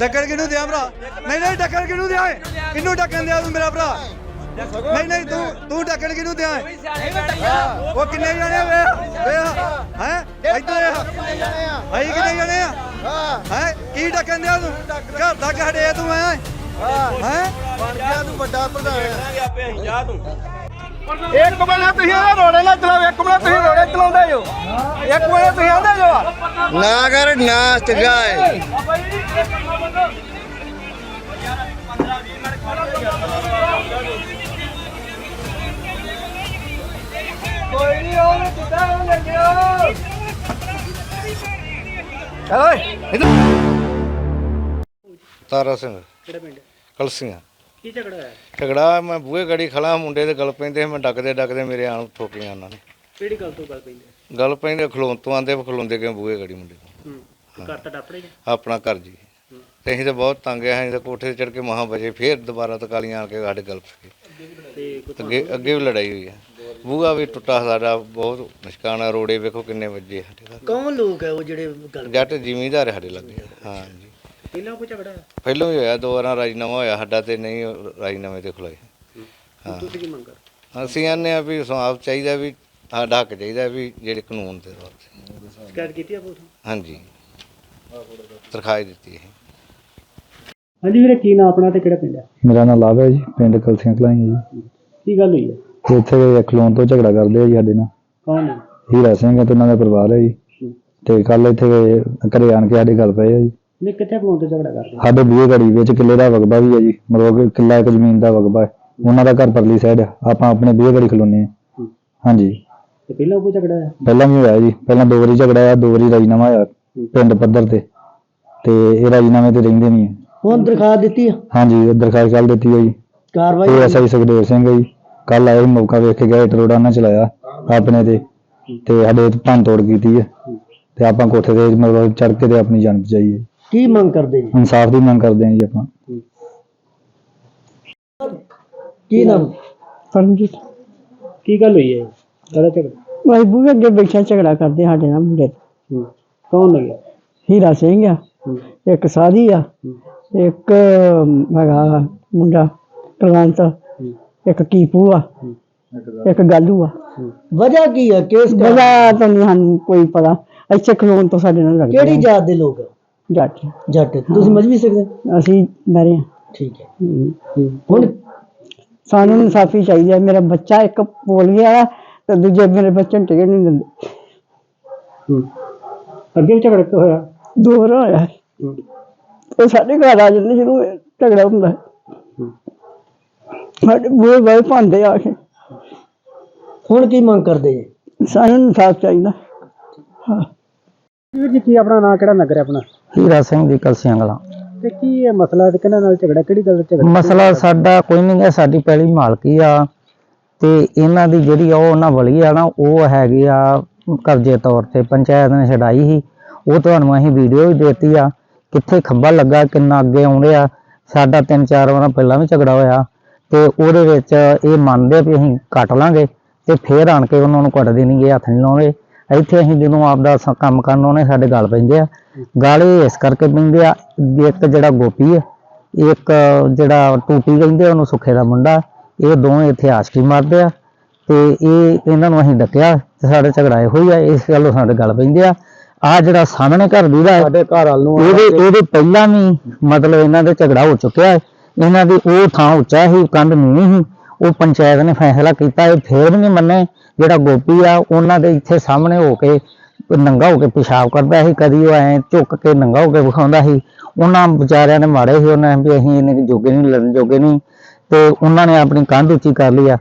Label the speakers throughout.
Speaker 1: ਡੱਕਰ ਕਿਹਨੂੰ ਦਿਆਂ ਭਰਾ? ਨਹੀਂ ਨਹੀਂ ਡੱਕਰ ਕਿਹਨੂੰ ਦਿਆਂ ਏ? ਕਿਹਨੂੰ ਡੱਕਣ ਦਿਆਂ ਤੂੰ ਮੇਰਾ ਭਰਾ? ਨਹੀਂ ਨਹੀਂ ਤੂੰ ਤੂੰ ਡੱਕਣ ਕਿਹਨੂੰ ਦਿਆਂ ਏ? ਉਹ ਕਿੰਨੇ ਜਣੇ ਵੇ? ਵੇ ਹੈ? ਇੱਧਰ ਆ। ਆਈ ਕਿੰਨੇ ਜਣੇ ਆ? ਹੈ? ਕੀ ਡੱਕਣ ਦਿਆਂ ਤੂੰ? ਘਰ ਦਾ ਘੜੇ ਤੂੰ ਐ ਹੈ?
Speaker 2: ਬਣ ਗਿਆ ਤੂੰ ਵੱਡਾ ਪ੍ਰਧਾਨ
Speaker 3: ਇੱਕ ਮਿੰਟ ਤੁਸੀਂ ਇਹਦਾ ਰੋੜੇ ਨਾ ਚਲਾਓ ਇੱਕ ਮਿੰਟ ਤੁਸੀਂ ਰੋੜੇ ਚਲਾਉਂਦੇ ਜੋ ਇੱਕ ਮਿੰਟ ਤੁਸੀਂ ਆਉਂਦੇ ਜੋ
Speaker 2: ਨਾ ਕਰ ਨਾ ਚੰਗਾ ਹੈ
Speaker 3: ਕੋਈ ਨਹੀਂ ਉਹ ਕਿੱਦਾਂ ਉਹ ਲੱਗਿਓ ਓਏ
Speaker 4: ਤਾਰਾ ਸਿੰਘ।
Speaker 5: ਕਿਹੜਾ ਪਿੰਡ?
Speaker 4: ਕਲਸੀਆਂ।
Speaker 5: ਕੀ ਝਗੜਾ ਹੋਇਆ?
Speaker 4: ਝਗੜਾ ਮੈਂ ਬੂਹੇ ਗੜੀ ਖੜਾ ਮੁੰਡੇ ਦੇ ਗਲ ਪੈਂਦੇ ਮੈਂ ਡੱਕਦੇ ਡੱਕਦੇ ਮੇਰੇ ਆਣ ਠੋਕੀਆਂ ਉਹਨਾਂ ਨੇ।
Speaker 5: ਕਿਹੜੀ ਗੱਲ ਤੋਂ ਗੱਲ ਪੈਂਦੀ?
Speaker 4: ਗਲ ਪੈਂਦੇ ਖਲੋਣ ਤੋਂ ਆਂਦੇ ਖਲੋਂਦੇ ਕਿਉਂ ਬੂਹੇ ਗੜੀ ਮੁੰਡੇ ਨੂੰ?
Speaker 5: ਹੂੰ। ਤੇ ਘਰ ਤਾਂ ਡਾਪੜੇ
Speaker 4: ਆਪਣਾ ਘਰ ਜੀ। ਤੇ ਅਸੀਂ ਤਾਂ ਬਹੁਤ ਤੰਗ ਆ ਅਸੀਂ ਤਾਂ ਕੋਠੇ ਤੇ ਚੜ ਕੇ ਮਹਾਂ ਬਜੇ ਫੇਰ ਦੁਬਾਰਾ ਤਕਾਲੀਆਂ ਆਣ ਕੇ ਸਾਡੇ ਗਲ
Speaker 5: ਤੇ। ਕੋਈ
Speaker 4: ਅੱਗੇ ਅੱਗੇ ਵੀ ਲੜਾਈ ਹੋਈ ਹੈ ਬੂਹਾ ਵੀ ਟੁੱਟਾ ਸਾਡਾ ਬਹੁਤ ਨਿਸ਼ਕਾਨਾ ਰੋੜੇ ਵੇਖੋ ਕਿੰਨੇ ਵੱਜੇ ਸਾਡੇ ਘਰ।
Speaker 5: ਕੌਣ ਲੋਕ ਹੈ ਉਹ ਜਿਹੜੇ ਗੱਲ
Speaker 4: ਜੱਟ ਜ਼ਿਮੀਂਦਾਰ ਸਾਡੇ ਲੱਗੇ। ਹਾਂ ਜੀ।
Speaker 5: ਪਹਿਲਾਂ ਕੋਈ ਝਗੜਾ ਹੋਇਆ?
Speaker 4: ਪਹਿਲਾਂ ਵੀ ਹੋਇਆ ਦੋ ਵਾਰਾਂ ਰਾਜੀਨਾਮਾ ਹੋਇਆ ਸਾਡਾ ਤੇ ਨਹੀਂ ਰਾਜੀਨਾਮੇ ਤੇ ਖੁਲਾਏ।
Speaker 5: ਹੁਣ ਤੁਸੀਂ ਕੀ ਮੰਗ ਕਰ
Speaker 4: ਅਸੀਂ ਆਨੇ ਆ ਵੀ ਇਨਸਾਫ ਚਾਹੀਦਾ ਵੀ ਸਾਡਾ ਹੱਕ ਚਾਹੀਦਾ ਵੀ ਜਿਹੜੇ ਕਾਨੂੰਨ ਦੇ ਤੌਰ ਤੇ।
Speaker 5: ਸ਼ਿਕਾਇਤ ਕੀਤੀ ਆ ਨੂੰ?
Speaker 4: ਹਾਂਜੀ। ਤਰਖਾਈ ਦਿੱਤੀ ਹੈ
Speaker 5: ਹਾਂਜੀ ਵੀਰੇ ਕੀ ਨਾਮ ਆਪਣਾ ਤੇ ਕਿਹੜਾ ਪਿੰਡ ਹੈ?
Speaker 6: ਮੇਰਾ ਨਾਮ ਲਾਭ ਹੈ ਜੀ ਪਿੰਡ ਕਲਸੀਆਂ ਕਲਾਈ ਹੈ
Speaker 5: ਕੀ ਗੱਲ ਹੋਈ ਹੈ?
Speaker 6: ਜੀ ਇੱਥੇ ਇੱਕ ਲੋਨ ਤੋਂ ਝਗੜਾ ਕਰਦੇ ਆ ਜੀ ਸਾਡੇ ਨਾਲ।
Speaker 5: ਕੌਣ ਹੈ?
Speaker 6: ਹੀਰਾ ਸਿੰਘ ਹੈ ਤੇ ਉਹਨਾਂ ਦਾ ਪਰਿਵਾਰ ਹੈ ਜੀ। ਤੇ ਕੱਲ ਇੱਥੇ ਘਰੇ ਆਣ ਕੇ ਸਾਡੇ ਗੱਲ ਪਏ ਆ ਜੀ।
Speaker 5: ਨੇ ਕਿੱਥੇ ਬਲੋਂ ਤੇ ਝਗੜਾ ਕਰਦੇ
Speaker 6: ਸਾਡੇ ਬੂਹੇ ਗੜੀ ਵਿੱਚ ਕਿੱਲੇ ਦਾ ਵਗਬਾ ਵੀ ਹੈ ਜੀ। ਮਤਲਬ ਕਿ ਕਿੱਲਾ ਇੱਕ ਜ਼ਮੀਨ ਦਾ ਵਗਬਾ ਹੈ। ਉਹਨਾਂ ਦਾ ਘਰ ਪਰਲੀ ਸਾਈਡ ਆ। ਆਪਾਂ ਆਪਣੇ ਬੂਹੇ ਗੜੀ ਖਲੋਨੇ ਆ ਹਾਂਜੀ।
Speaker 5: ਤੇ ਪਹਿਲਾਂ ਕੋਈ ਝਗੜਾ ਹੋਇਆ?
Speaker 6: ਪਹਿਲਾਂ ਵੀ ਹੋਇਆ ਜੀ। ਪਹਿਲਾਂ ਦੋ ਵਾਰੀ ਝਗੜਾ ਹੋਇਆ ਦੋ ਵਾਰੀ ਰਾਜੀਨਾਮਾ ਹੋਇਆ। ਪਿੰਡ ਪੱਧਰ ਤੇ। ਤੇ ਇਹ ਰਾਜੀਨਾਮੇ ਤੇ ਰਹਿੰਦੇ ਨਹੀਂ ਹੈ।
Speaker 5: ਹੁਣ ਦਰਖਾਸਤ ਦਿੱਤੀ ਆ?
Speaker 6: ਹਾਂਜੀ ਇਹ ਦਰਖਾਸਤ ਕੱਲ ਦਿੱਤੀ ਹੈ ਜੀ।
Speaker 5: ਕਾਰਵਾਈ
Speaker 6: ਐਸਆਈ ਸੁਖਦੇਵ ਸਿੰਘ ਹੈ ਜੀ। ਕੱਲ ਆਏ ਮੌਕਾ ਵੇਖ ਕੇ ਗਏ ਟਰੋੜਾ ਨਾਲ ਚਲਾਇਆ ਆਪਣੇ ਤੇ। ਤੇ ਸਾਡੇ ਭੰਨ ਤੋੜ ਕੀਤੀ ਹੈ ਤੇ ਆਪਾਂ ਕੋਠੇ ਤੇ ਮਤਲਬ ਚੜ ਕੇ ਤੇ ਆਪਣੀ ਜਾਨ ਬਚਾਈ ਹੈ
Speaker 5: ਕੀ ਮੰਗ ਕਰਦੇ ਜੀ?
Speaker 6: ਇਨਸਾਫ ਦੀ ਮੰਗ ਕਰਦੇ ਹਾਂ ਜੀ ਆਪਾਂ।
Speaker 5: ਕੀ ਨਾਮ?
Speaker 7: ਪਰਮਜੀਤ।
Speaker 5: ਕੀ ਗੱਲ ਹੋਈ ਹੈ ਕਿਹੜਾ ਝਗੜਾ?
Speaker 7: ਵਾਈ ਬੂਹੇ ਅੱਗੇ ਬੈਠਾ ਝਗੜਾ ਕਰਦੇ ਸਾਡੇ ਨਾਲ ਮੁੰਡੇ।
Speaker 5: ਹੂੰ। ਕੌਣ ਲੱਗਿਆ
Speaker 7: ਹੀਰਾ ਸਿੰਘ ਆ ਇੱਕ ਸਾਧੀ ਆ ਇੱਕ ਹੈਗਾ ਮੁੰਡਾ ਕਲਵੰਤ ਇੱਕ ਕੀਪੂ ਆ ਇੱਕ ਗਾਲੂ ਆ।
Speaker 5: ਵਜ੍ਹਾ ਕੀ ਹੈ ਕੇਸ
Speaker 7: ਬੜਾ ਤਾਂ ਨਹੀਂ ਸਾਨੂੰ ਕੋਈ ਪਤਾ। ਇੱਥੇ ਖਲੋਣ ਤੋਂ ਸਾਡੇ ਨਾਲ ਲੜਦੇ
Speaker 5: ਕਿਹੜੀ
Speaker 7: ਆ।
Speaker 5: ਜਾਤ ਦੇ ਲੋਕ
Speaker 7: ਜੱਟ।
Speaker 5: ਜੱਟ। ਤੁਸੀਂ ਮਜਬੀ ਸਕਦੇ
Speaker 7: ਅਸੀਂ ਮਰੇ ਆ।
Speaker 5: ਠੀਕ ਹੈ। ਹੁਣ?
Speaker 7: ਸਾਨੂੰ ਇਨਸਾਫੀ ਚਾਹੀਦੀ ਹੈ ਮੇਰਾ ਬੱਚਾ ਇੱਕ ਬੋਲ ਗਿਆ ਤੇ ਦੂਜੇ ਮੇਰੇ ਬੱਚੇ ਨੂੰ ਟਿਕਟ ਨਹੀਂ ਦਿੰਦੇ।
Speaker 5: ਹੂੰ। ਅੱਗੇ ਵੀ ਝਗੜਾ ਕਿਉਂ ਹੋਇਆ?
Speaker 7: ਦੋ ਵਾਰ ਹੋਇਆ
Speaker 5: ਹੂੰ।
Speaker 7: ਉਹ ਸਾਡੇ ਘਰ ਆ ਜਾਂਦੇ ਜਦੋਂ ਇਹ ਝਗੜਾ ਹੁੰਦਾ ਹੈ। ਸਾਡੇ ਬੂਹੇ ਬਾਹਰ ਭਾਂਦੇ ਆ ਕੇ।
Speaker 5: ਹੁਣ ਕੀ ਮੰਗ ਕਰਦੇ ਜੀ?
Speaker 7: ਸਾਨੂੰ ਇਨਸਾਫ ਚਾਹੀਦਾ। ਹਾਂ।
Speaker 5: ਵੀਰ ਜੀ ਕੀ ਆਪਣਾ ਨਾਂ ਕਿਹੜਾ ਨਗਰ ਹੈ ਆਪਣਾ?
Speaker 6: ਹੀਰਾ ਸਿੰਘ ਦੀ ਕਲਸੀਆਂ ਗਲਾਂ
Speaker 5: ਤੇ ਕੀ ਇਹ ਮਸਲਾ ਤੇ ਕਿਹਨਾਂ ਨਾਲ ਝਗੜਾ ਕਿਹੜੀ ਗੱਲ ਦਾ ਝਗੜਾ?
Speaker 6: ਮਸਲਾ ਸਾਡਾ ਕੋਈ ਨਹੀਂ ਹੈ ਸਾਡੀ ਪਹਿਲੀ ਮਾਲਕੀ ਆ। ਤੇ ਇਹਨਾਂ ਦੀ ਜਿਹੜੀ ਆ ਉਹ ਉਹਨਾਂ ਵਲੀ ਆ ਨਾ ਉਹ ਹੈਗੀ ਆ ਕਬਜ਼ੇ ਤੌਰ ਤੇ ਪੰਚਾਇਤ ਨੇ ਛਡਾਈ ਸੀ। ਉਹ ਤੁਹਾਨੂੰ ਅਸੀਂ ਵੀਡੀਓ ਵੀ ਦੇਤੀ ਆ, ਕਿੱਥੇ ਖੰਭਾ ਲੱਗਾ, ਕਿੰਨਾ ਅੱਗੇ ਆਉਂਦੇ ਆ। ਸਾਡਾ ਤਿੰਨ ਚਾਰ ਵਾਰਾਂ ਪਹਿਲਾਂ ਵੀ ਝਗੜਾ ਹੋਇਆ। ਤੇ ਉਹਦੇ ਵਿੱਚ ਇਹ ਮੰਨਦੇ ਆ ਵੀ ਅਸੀਂ ਕੱਟ ਲਾਂਗੇ ਤੇ ਫੇਰ ਆਣ ਕੇ ਉਹਨਾਂ ਨੂੰ ਕੱਟ ਦੇਣਗੇ ਹੱਥ ਨਹੀਂ ਲਾਉਣੇ ਇੱਥੇ ਅਸੀਂ ਜਦੋਂ ਆਪਦਾ ਕੰਮ ਕਰਨ ਉਹਨੇ ਸਾਡੇ ਗਲ ਪੈਂਦੇ ਆ। ਗਾਲੇ ਇਸ ਕਰਕੇ ਪੈਂਦੇ ਆ ਇੱਕ ਜਿਹੜਾ ਗੋਪੀ ਆ, ਇੱਕ ਜਿਹੜਾ ਟੂਟੀ ਕਹਿੰਦੇ ਆ ਉਹਨੂੰ ਸੁੱਖੇ ਦਾ ਮੁੰਡਾ, ਇਹ ਦੋਵੇਂ ਇੱਥੇ ਆਸ਼ਕੀ ਮਾਰਦੇ ਆ। ਤੇ ਇਹ ਇਹਨਾਂ ਨੂੰ ਅਸੀਂ ਡੱਕਿਆ ਤੇ ਸਾਡੇ ਝਗੜਾ ਇਹੋ ਹੀ ਆ ਇਸ ਗੱਲੋਂ ਸਾਡੇ ਗੱਲ ਪੈਂਦੇ ਆ। ਆ ਜਿਹੜਾ ਸਾਹਮਣੇ ਘਰ ਦੀ ਦਾ ਸਾਡੇ ਘਰ ਵਾਲ ਨੂੰ ਇਹਦੇ ਇਹਦੇ ਪਹਿਲਾਂ ਵੀ ਮਤਲਬ ਇਹਨਾਂ ਦੇ ਝਗੜਾ ਹੋ ਚੁੱਕਿਆ ਹੈ। ਇਹਨਾਂ ਦੀ ਉਹ ਥਾਂ ਉੱਚਾ ਸੀ ਕੰਧ ਨੀਵੀਂ ਸੀ ਉਹ ਪੰਚਾਇਤ ਨੇ ਫੈਸਲਾ ਕੀਤਾ ਇਹ ਫੇਰ ਵੀ ਨਹੀਂ ਮੰਨੇ। ਜਿਹੜਾ ਗੋਪੀ ਆ ਉਹਨਾਂ ਦੇ ਇੱਥੇ ਸਾਹਮਣੇ ਹੋ ਕੇ ਨੰਗਾ ਹੋ ਕੇ ਪਿਸ਼ਾਬ ਕਰਦਾ ਸੀ। ਕਦੀ ਉਹ ਐ ਝੁੱਕ ਕੇ ਨੰਗਾ ਹੋ ਕੇ ਵਿਖਾਉਂਦਾ ਸੀ। ਉਹਨਾਂ ਵਿਚਾਰਿਆਂ ਨੇ ਮਾਰੇ ਸੀ ਉਹਨਾਂ ਵੀ ਅਸੀਂ ਇਹਨੇ ਜੋਗੇ ਨਹੀਂ ਲੜਨ ਜੋਗੇ ਨਹੀਂ। ਤੇ ਉਹਨਾਂ ਨੇ ਆਪਣੀ ਕੰਧ ਉੱਚੀ ਕਰ ਲਈ ਆ।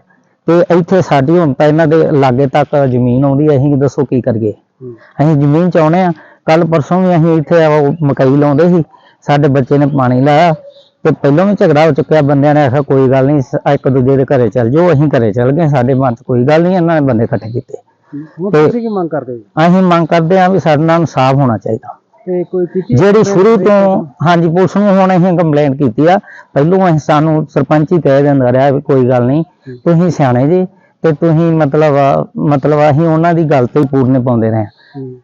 Speaker 6: ਤੇ ਇੱਥੇ ਸਾਡੀ ਹੁਣ ਤਾਂ ਇਹਨਾਂ ਦੇ ਲਾਗੇ ਤੱਕ ਜ਼ਮੀਨ ਆਉਂਦੀ ਹੈ ਅਸੀਂ ਦੱਸੋ ਕੀ ਕਰੀਏ? ਅਸੀਂ ਜ਼ਮੀਨ ਚਾਹੁੰਦੇ ਆ ਕੱਲ ਪਰਸੋਂ ਵੀ ਅਸੀਂ ਇੱਥੇ ਉਹ ਮਕਈ ਲਾਉਂਦੇ ਸੀ ਸਾਡੇ ਬੱਚੇ ਨੇ ਪਾਣੀ ਲਾਇਆ ਤੇ ਪਹਿਲਾਂ ਵੀ ਝਗੜਾ ਹੋ ਚੁੱਕਿਆ ਬੰਦਿਆਂ ਨੇ ਆਖਿਆ ਕੋਈ ਗੱਲ ਨਹੀਂ ਇੱਕ ਦੂਜੇ ਦੇ ਘਰੇ ਚੱਲ ਜਾਓ ਅਸੀਂ ਘਰੇ ਚੱਲ ਗਏ ਸਾਡੇ ਮਨ 'ਚ ਕੋਈ ਗੱਲ ਨਹੀਂ ਇਹਨਾਂ ਨੇ ਬੰਦੇ ਇਕੱਠੇ ਕੀਤੇ।
Speaker 5: ਹੁਣ
Speaker 6: ਤੇ-
Speaker 5: ਤੁਸੀਂ ਕੀ ਮੰਗ ਕਰਦੇ ਜੀ
Speaker 6: ਅਸੀਂ ਮੰਗ ਕਰਦੇ ਹਾਂ ਵੀ ਸਾਡੇ ਨਾਲ ਇਨਸਾਫ ਹੋਣਾ ਚਾਹੀਦਾ।
Speaker 5: ਤੇ ਕੋਈ ਕੀਤੀ
Speaker 6: ਜਿਹੜੀ ਸ਼ੁਰੂ ਤੋਂ ਹਾਂਜੀ ਪੁਲਿਸ ਨੂੰ ਹੁਣ ਅਸੀਂ ਕੰਪਲੇਂਟ ਕੀਤੀ ਆ। ਪਹਿਲੋਂ ਅਸੀਂ ਸਾਨੂੰ ਸਰਪੰਚ ਹੀ ਕਹਿ ਦਿੰਦਾ ਰਿਹਾ ਵੀ ਕੋਈ ਗੱਲ ਨਹੀਂ ਤੁਸੀਂ ਸਿਆਣੇ ਜੀ ਤੇ ਤੁਸੀਂ ਮਤਲਬ ਮਤਲਬ ਅਸੀਂ ਉਹਨਾਂ ਦੀ ਗੱਲ ਤੇ ਹੀ ਪੂਰਨੇ ਪਾਉਂਦੇ ਰਹੇ।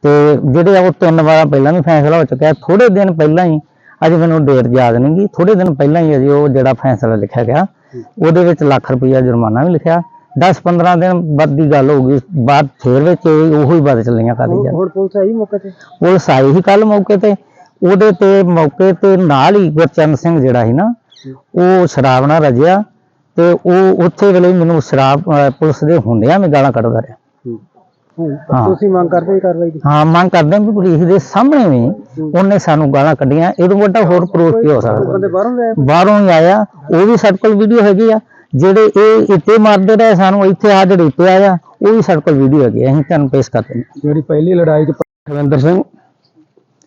Speaker 6: ਤੇ ਜਿਹੜੇ ਉਹ ਤਿੰਨ ਵਾਰ ਪਹਿਲਾਂ ਵੀ ਫੈਸਲਾ ਹੋ ਚੁੱਕਿਆ ਥੋੜੇ ਦਿਨ ਪਹਿਲਾਂ ਹੀ ਅਜੇ ਮੈਨੂੰ ਡੇਟ ਯਾਦ ਨਹੀਂ ਗੀ ਥੋੜੇ ਦਿਨ ਪਹਿਲਾਂ ਹੀ ਅਜੇ ਉਹ ਜਿਹੜਾ ਫੈਸਲਾ ਲਿਖਿਆ ਗਿਆ ਉਹਦੇ ਵਿੱਚ ਲੱਖ ਰੁਪਈਆ ਜੁਰਮਾਨਾ ਵੀ ਲਿਖਿਆ। 10-15 ਦਿਨ ਬਾਅਦ ਦੀ ਗੱਲ ਹੋਊਗੀ ਬਾਅਦ ਫੇਰ ਵਿੱਚ ਉਹੋ ਹੀ ਬਾਤ ਚੱਲੀਆਂ ਕਰੀ ਜਾਂਦੇ।
Speaker 5: ਹੁਣ ਪੁਲਿਸ ਆਈ ਮੌਕੇ ਤੇ?
Speaker 6: ਪੁਲਿਸ ਆਈ ਸੀ ਕੱਲ ਮੌਕੇ ਤੇ ਉਹਦੇ ਤੇ ਮੌਕੇ ਤੇ ਨਾਲ ਹੀ ਗੁਰਚਰਨ ਸਿੰਘ ਜਿਹੜਾ ਸੀ ਨਾ ਉਹ ਸ਼ਰਾਬ ਨਾਲ ਰਜਿਆ ਤੇ ਉਹ ਉੱਥੇ ਵੇਲੇ ਹੀ ਮੈਨੂੰ ਸ਼ਰਾਬ ਪੁਲਿਸ ਦੇ ਹੁੰਦਿਆਂ ਮੈਂ ਗਾਲਾਂ ਕੱਢਦਾ ਰਿਹਾ। ਹਾਂ।
Speaker 5: ਤੁਸੀਂ ਮੰਗ ਕਰਦੇ ਹੋ ਕਾਰਵਾਈ ਦੀ?
Speaker 6: ਹਾਂ ਮੰਗ ਕਰਦੇ ਹਾਂ ਕਿ ਪੁਲਿਸ ਦੇ ਸਾਹਮਣੇ ਵੀ ਉਹਨੇ ਸਾਨੂੰ ਗਾਲਾਂ ਕੱਢੀਆਂ ਇਹਦੋਂ ਵੱਡਾ ਹੋਰ ਪ੍ਰੂਫ ਕੀ ਹੋ ਸਕਦਾ।
Speaker 5: ਬਾਹਰੋਂ
Speaker 6: ਹੀ ਆਇਆ ਉਹ ਵੀ ਸਾਡੇ ਕੋਲ ਵੀਡੀਓ ਹੈਗੀ ਆ ਜਿਹੜੇ ਇਹ ਇੱਟੇ ਮਾਰਦੇ ਰਹੇ ਸਾਨੂੰ ਇੱਥੇ ਆ ਜਿਹੜੇ ਇੱਟੇ ਆਇਆ ਉਹ ਵੀ ਸਾਡੇ ਕੋਲ ਵੀਡੀਓ ਹੈਗੀ ਆ, ਅਸੀਂ ਤੁਹਾਨੂੰ ਪੇਸ਼ ਕਰਦੇ ਹਾਂ।
Speaker 5: ਜਿਹੜੀ ਪਹਿਲੀ ਲੜਾਈ ਚ ਲਖਵਿੰਦਰ ਸਿੰਘ।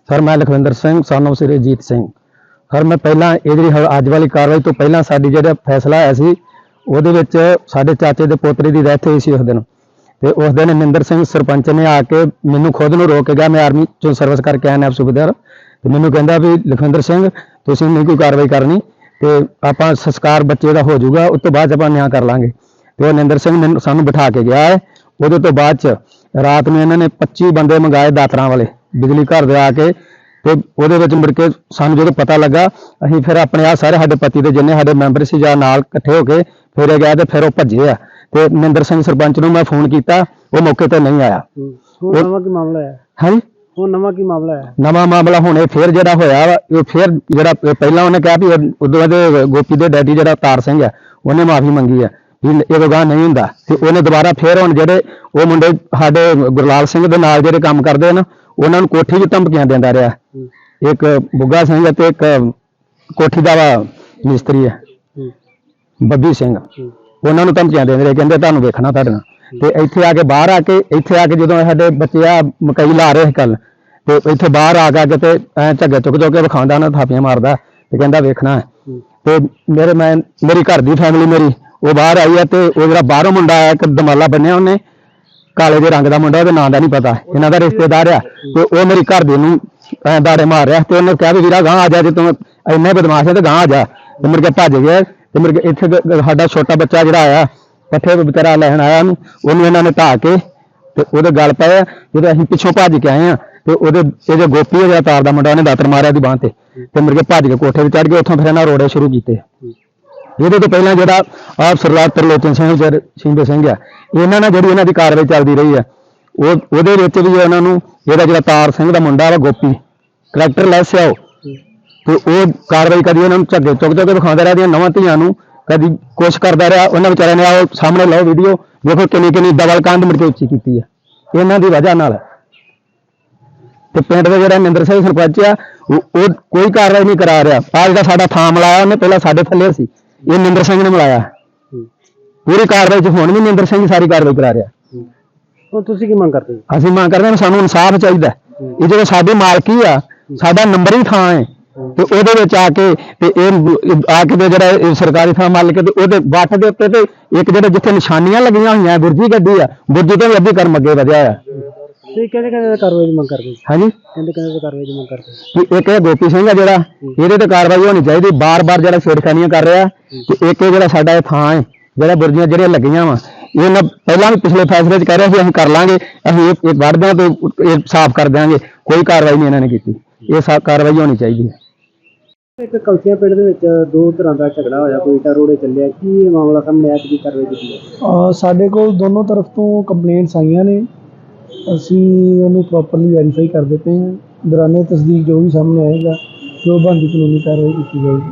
Speaker 5: ਸਰ ਮੈਂ ਲਖਵਿੰਦਰ ਸਿੰਘ ਸਾਨੂੰ ਸਿਰਜੀਤ ਸਿੰਘ। ਸਰ ਮੈਂ ਪਹਿਲਾਂ ਇਹ ਜਿਹੜੀ ਅੱਜ ਵਾਲੀ ਕਾਰਵਾਈ ਤੋਂ ਪਹਿਲਾਂ ਸਾਡੀ ਜਿਹੜਾ ਫੈਸਲਾ ਆਇਆ ਸੀ ਉਹਦੇ ਵਿੱਚ ਸਾਡੇ ਚਾਚੇ ਦੇ ਪੋਤਰੇ ਦੀ ਡੈਥ ਹੋਈ ਸੀ ਉਸ ਦਿਨ। ਤੇ ਉਸ ਦਿਨ ਨਿੰਦਰ ਸਿੰਘ ਸਰਪੰਚ ਨੇ ਆ ਕੇ ਮੈਨੂੰ ਖੁਦ ਨੂੰ ਰੋਕ ਕੇ ਗਿਆ ਮੈਂ ਆਰਮੀ ਚੋਂ ਸਰਵਿਸ ਕਰਕੇ ਆਇਆ ਨਾਇਬ ਸੂਬੇਦਾਰ ਤੇ ਮੈਨੂੰ ਕਹਿੰਦਾ ਵੀ ਲਖਵਿੰਦਰ ਸਿੰਘ ਤੁਸੀਂ ਨਹੀਂ ਕੋਈ ਕਾਰਵਾਈ ਕਰਨੀ। ਤੇ ਆਪਾਂ ਸੰਸਕਾਰ ਬੱਚੇ ਦਾ ਹੋ ਜਾਊਗਾ ਉਸ ਤੋਂ ਬਾਅਦ ਆਪਾਂ ਨਿਆਂ ਕਰ ਲਾਂਗੇ। ਤੇ ਉਹ ਨਿੰਦਰ ਸਿੰਘ ਮੈਨੂੰ ਸਾਨੂੰ ਬਿਠਾ ਕੇ ਗਿਆ ਹੈ। ਉਹਦੇ ਤੋਂ ਬਾਅਦ ਚ ਰਾਤ ਨੂੰ ਇਹਨਾਂ ਨੇ 25 ਬੰਦੇ ਮੰਗਾਏ ਦਾਤਰਾਂ ਵਾਲੇ ਬਿਜਲੀ ਘਰ ਦੇ ਆ ਕੇ। ਤੇ ਉਹਦੇ ਵਿੱਚ ਮੁੜ ਕੇ ਸਾਨੂੰ ਜਦੋਂ ਪਤਾ ਲੱਗਾ ਅਸੀਂ ਫਿਰ ਆਪਣੇ ਆ ਸਾਰੇ ਸਾਡੇ ਪਤੀ ਦੇ ਜਿੰਨੇ ਸਾਡੇ ਮੈਂਬਰ ਸੀ ਜਾਂ ਨਾਲ ਇਕੱਠੇ ਹੋ ਕੇ ਫਿਰ ਗਏ ਤੇ ਫਿਰ ਉਹ ਭੱਜੇ ਆ। ਤੇ ਨਿੰਦਰ ਸਿੰਘ ਸਰਪੰਚ ਨੂੰ ਮੈਂ ਫੋਨ ਕੀਤਾ ਉਹ ਮੌਕੇ ਤੇ ਨਹੀਂ ਆਇਆ।
Speaker 7: ਹੁਣ ਨਵਾਂ ਕੀ ਮਾਮਲਾ ਹੈ?
Speaker 5: ਹਾਂਜੀ
Speaker 7: ਹੁਣ ਨਵਾਂ ਕੀ ਮਾਮਲਾ ਹੈ?
Speaker 5: ਨਵਾਂ ਮਾਮਲਾ ਹੁਣ ਇਹ ਫੇਰ ਜਿਹੜਾ ਹੋਇਆ ਵਾ ਇਹ ਫੇਰ ਜਿਹੜਾ ਪਹਿਲਾਂ ਉਹਨੇ ਕਿਹਾ ਵੀ ਉਹ- ਉਦੋਂ ਇਹਦੇ ਗੋਪੀ ਦੇ ਡੈਡੀ ਜਿਹੜਾ ਤਾਰ ਸਿੰਘ ਆ ਉਹਨੇ ਮਾਫੀ ਮੰਗੀ ਆ ਵੀ ਇਹ ਗਾਹ ਨਹੀਂ ਹੁੰਦਾ। ਤੇ ਉਹਨੇ ਦੁਬਾਰਾ ਫੇਰ ਹੁਣ ਜਿਹੜੇ ਉਹ ਮੁੰਡੇ ਸਾਡੇ ਗੁਰਲਾਲ ਸਿੰਘ ਦੇ ਨਾਲ ਜਿਹੜੇ ਕੰਮ ਕਰਦੇ ਆ ਨਾ ਉਹਨਾਂ ਨੂੰ ਕੋਠੀ 'ਚ ਧਮਕੀਆਂ ਦਿੰਦਾ ਰਿਹਾ। ਇੱਕ ਬੁੱਗਾ ਸਿੰਘ ਤੇ ਇੱਕ ਕੋਠੀ ਦਾ ਵਾ ਮਿਸਤਰੀ ਆ ਬੱਬੀ ਸਿੰਘ। ਉਹਨਾਂ ਨੂੰ ਧਮਕੀਆਂ ਦਿੰਦੇ ਰਹੇ ਕਹਿੰਦੇ ਤੁਹਾਨੂੰ ਵੇਖਣਾ ਤੁਹਾਡੇ ਨਾਲ। ਤੇ ਇੱਥੇ ਆ ਕੇ ਬਾਹਰ ਆ ਕੇ, ਇੱਥੇ ਆ ਕੇ ਜਦੋਂ ਸਾਡੇ ਬੱਚੇ ਆ ਮਕਈ ਲਾ ਰਹੇ ਸੀ ਕੱਲ ਤੇ ਇੱਥੇ ਬਾਹਰ ਆ ਕੇ ਤੇ ਐ ਝੱਗੇ ਚੁੱਕ ਚੁੱਕ ਕੇ ਵਿਖਾਉਂਦਾ ਨਾ ਥਾਪੀਆਂ ਮਾਰਦਾ ਤੇ ਕਹਿੰਦਾ ਵੇਖਣਾ। ਤੇ ਮੇਰੇ ਮੈਂ, ਮੇਰੀ ਘਰ ਦੀ ਫੈਮਿਲੀ ਮੇਰੀ, ਉਹ ਬਾਹਰ ਆਈ ਆ ਤੇ ਉਹ ਜਿਹੜਾ ਬਾਹਰੋਂ ਮੁੰਡਾ ਆਇਆ ਇੱਕ ਦਮਾਲਾ ਬੰਨਿਆ ਉਹਨੇ, ਕਾਲੇ ਦੇ ਰੰਗ ਦਾ ਮੁੰਡਾ, ਉਹਦੇ ਨਾਂ ਦਾ ਨਹੀਂ ਪਤਾ, ਇਹਨਾਂ ਦਾ ਰਿਸ਼ਤੇਦਾਰ ਆ, ਤੇ ਉਹ ਮੇਰੀ ਘਰ ਦੇ ਨੂੰ ਐ ਦਾੜੇ ਮਾਰ ਰਿਹਾ ਤੇ ਉਹਨੇ ਕਿਹਾ ਵੀ ਵੀਰਾ ਗਾਂ ਆ ਜਾ, ਜੇ ਤੂੰ ਇੰਨੇ ਬਦਮਾਸ਼ ਹੈ ਤੇ ਗਾਂ ਆ ਜਾ। ਤੇ ਮੁੜ ਭੱਜ ਗਿਆ ਤੇ ਮੁੜ ਇੱਥੇ ਸਾਡਾ ਛੋਟਾ ਬੱਚਾ ਜਿਹੜਾ ਆਇਆ ਪੱਠੇ ਵਿਚਾਰਾ ਲੈਣ ਆਇਆ ਉਹਨੂੰ ਉਹਨੂੰ ਇਹਨਾਂ ਨੇ ਢਾਹ ਕੇ ਤੇ ਉਹਦੇ ਗਲ ਪਏ ਜਦੋਂ ਅਸੀਂ ਪਿੱਛੋਂ ਭੱਜ ਕੇ ਆਏ ਆ ਤੇ ਉਹਦੇ ਇਹਦੇ ਗੋਪੀ ਜਿਹੜਾ ਤਾਰ ਦਾ ਮੁੰਡਾ ਉਹਨੇ ਦਾਤਰ ਮਾਰਿਆ ਦੀ ਬਾਹ ਤੇ ਤੇ ਮੁੜ ਭੱਜ ਕੇ ਕੋਠੇ ਤੇ ਚੜ ਗਏ, ਉੱਥੋਂ ਫਿਰ ਇਹਨਾਂ ਰੋੜੇ ਸ਼ੁਰੂ ਕੀਤੇ। ਇਹਦੇ ਤੋਂ ਪਹਿਲਾਂ ਜਿਹੜਾ ਆਪ ਸਰਦਾਰ ਤਰਲੋਚਨ ਸਿੰਘ ਜਰ ਸਿੰਧੇ ਸਿੰਘ ਆ, ਇਹਨਾਂ ਨਾਲ ਜਿਹੜੀ ਇਹਨਾਂ ਦੀ ਕਾਰਵਾਈ ਚੱਲਦੀ ਰਹੀ ਆ, ਉਹ, ਉਹਦੇ ਵਿੱਚ ਵੀ ਉਹਨਾਂ ਨੂੰ ਇਹਦਾ ਜਿਹੜਾ ਤਾਰ ਸਿੰਘ ਦਾ ਮੁੰਡਾ ਵਾ, ਗੋਪੀ ਕਰੈਕਟਰ ਲੈਸ ਆ ਉਹ। ਤੇ ਉਹ ਕਾਰਵਾਈ ਕਦੀ ਉਹਨਾਂ ਨੂੰ ਝੱਗੇ ਚੁੱਕ ਚੁੱਕ ਕੇ ਵਿਖਾਉਂਦੇ ਰਿਹਾ ਦੀਆਂ ਨਵਾਂ ਧੀਆਂ ਨੂੰ ਕਦੀ ਕੁਛ ਕਰਦਾ ਰਿਹਾ ਉਹਨਾਂ ਵਿਚਾਰਿਆਂ ਨੇ ਆਹ ਸਾਹਮਣੇ ਲਾਓ ਵੀਡੀਓ ਦੇਖੋ ਕਿੰਨੀ ਕਿੰਨੀ ਡਬਲ ਕੰਧ ਮੁੜ ਕੇ ਉੱਚੀ ਕੀਤੀ ਆ। ਇਹਨਾਂ ਦੀ ਵਜ੍ਹਾ ਨਾਲ। ਤੇ ਪਿੰਡ ਦੇ ਜਿਹੜਾ ਨਿੰਦਰ ਸਿੰਘ ਸਰਪੰਚ ਆ ਉਹ ਕੋਈ ਕਾਰਵਾਈ ਨਹੀਂ ਕਰਾ ਰਿਹਾ। ਆ ਜਿਹੜਾ ਸਾਡਾ ਥਾਂ ਮਿਲਾਇਆ ਉਹਨੇ ਪਹਿਲਾਂ ਸਾਡੇ ਥੱਲੇ ਸੀ। ਇਹ ਨਿੰਦਰ ਸਿੰਘ ਨੇ ਮਿਲਾਇਆ। ਪੂਰੀ ਕਾਰਵਾਈ 'ਚ ਹੁਣ ਵੀ ਨਿੰਦਰ ਸਿੰਘ ਸਾਰੀ ਕਾਰਵਾਈ ਕਰਾ ਰਿਹਾ।
Speaker 7: ਹੁਣ ਤੁਸੀਂ ਕੀ ਮੰਗ ਕਰਦੇ ਹੋ?
Speaker 5: ਅਸੀਂ ਮੰਗ ਕਰਦੇ ਹਾਂ ਸਾਨੂੰ ਇਨਸਾਫ ਚਾਹੀਦਾ। ਇਹ ਜਦੋਂ ਸਾਡੀ ਮਾਲਕੀ ਆ ਸਾਡਾ ਨੰਬਰ ਹੀ ਥਾਂ ਹੈ। ਤੇ ਉਹਦੇ ਵਿੱਚ ਆ ਕੇ ਤੇ ਇਹ ਆ ਕੇ ਤੇ ਜਿਹੜਾ ਇਹ ਸਰਕਾਰੀ ਥਾਂ ਮੰਨ ਕੇ ਤੇ ਉਹਦੇ ਵੱਟ ਦੇ ਉੱਤੇ ਤੇ ਇੱਕ ਜਿਹੜੇ ਜਿੱਥੇ ਨਿਸ਼ਾਨੀਆਂ ਲੱਗੀਆਂ ਹੋਈਆਂ ਬੁਰਜੀ ਗੱਡੀ ਆ ਬੁਰਜੀ ਤੋਂ ਵੀ ਅੱਧੀ ਕਰਮ ਅੱਗੇ ਵਧਿਆ ਆ।
Speaker 7: ਤੁਸੀਂ ਕਿਹਦੇ ਕਿਹਦੇ ਕਾਰਵਾਈ ਦੀ ਮੰਗ ਕਰਦੇ ਹੋ?
Speaker 5: ਹਾਂਜੀ।
Speaker 7: ਕਹਿੰਦੇ ਕਿਹਦੇ ਕਾਰਵਾਈ ਦੀ ਮੰਗ ਕਰਦੇ ਹੋ?
Speaker 5: ਕਿ ਇੱਕ ਇਹ ਗੋਪੀ ਸਿੰਘ ਆ ਜਿਹੜਾ ਇਹਦੇ ਤੇ ਕਾਰਵਾਈ ਹੋਣੀ ਚਾਹੀਦੀ ਬਾਰ-ਬਾਰ ਜਿਹੜਾ ਛੇੜਖਾਨੀਆਂ ਕਰ ਰਿਹਾ। ਤੇ ਇੱਕ ਇਹ ਜਿਹੜਾ ਸਾਡਾ ਇਹ ਥਾਂ ਹੈ ਜਿਹੜਾ ਬੁਰਜੀਆਂ ਜਿਹੜੀਆਂ ਲੱਗੀਆਂ ਵਾ ਇਹ ਨਾ ਪਹਿਲਾਂ ਵੀ ਪਿਛਲੇ ਫੈਸਲੇ 'ਚ ਕਹਿ ਰਿਹਾ ਸੀ ਅਸੀਂ ਕਰ ਲਾਂਗੇ ਅਸੀਂ ਇਹ ਇੱਕ ਵੜਦਿਆਂ ਤੇ ਇਹ ਸਾਫ਼ ਕਰ ਦਿਆਂਗੇ। ਕੋਈ ਕਾਰਵਾਈ ਨਹੀਂ ਇਹਨਾਂ ਨੇ ਕੀਤੀ। ਇਹ ਸਾ ਕਾਰਵਾਈ ਹੋਣੀ ਚਾਹੀਦੀ ਹੈ।
Speaker 7: ਇੱਕ ਕਲਸੀਆ ਪਿੰਡ ਦੇ ਵਿੱਚ ਦੋ ਤਰ੍ਹਾਂ ਦਾ ਝਗੜਾ ਹੋਇਆ ਕੋਈ ਇੱਟਾਂ ਰੋੜੇ ਚੱਲਿਆ ਕੀ ਇਹ ਮਾਮਲਾ ਸਾਹਮਣੇ ਆਇਆ ਕੀ ਕਾਰਵਾਈ ਕੀਤੀ ਹੈ?
Speaker 8: ਅ, ਸਾਡੇ ਕੋਲ ਦੋਨੋਂ ਤਰਫ ਤੋਂ ਕੰਪਲੇਂਟਸ ਆਈਆਂ ਨੇ। ਅਸੀਂ ਉਹਨੂੰ ਪ੍ਰੋਪਰਲੀ ਵੈਰੀਫਾਈ ਕਰਦੇ ਪਏ ਹਾਂ। ਦੌਰਾਨੇ ਤਸਦੀਕ ਜੋ ਵੀ ਸਾਹਮਣੇ ਆਏਗਾ ਜੋ ਬਣਦੀ ਕਾਨੂੰਨੀ ਕਾਰਵਾਈ ਕੀਤੀ ਜਾਏਗੀ।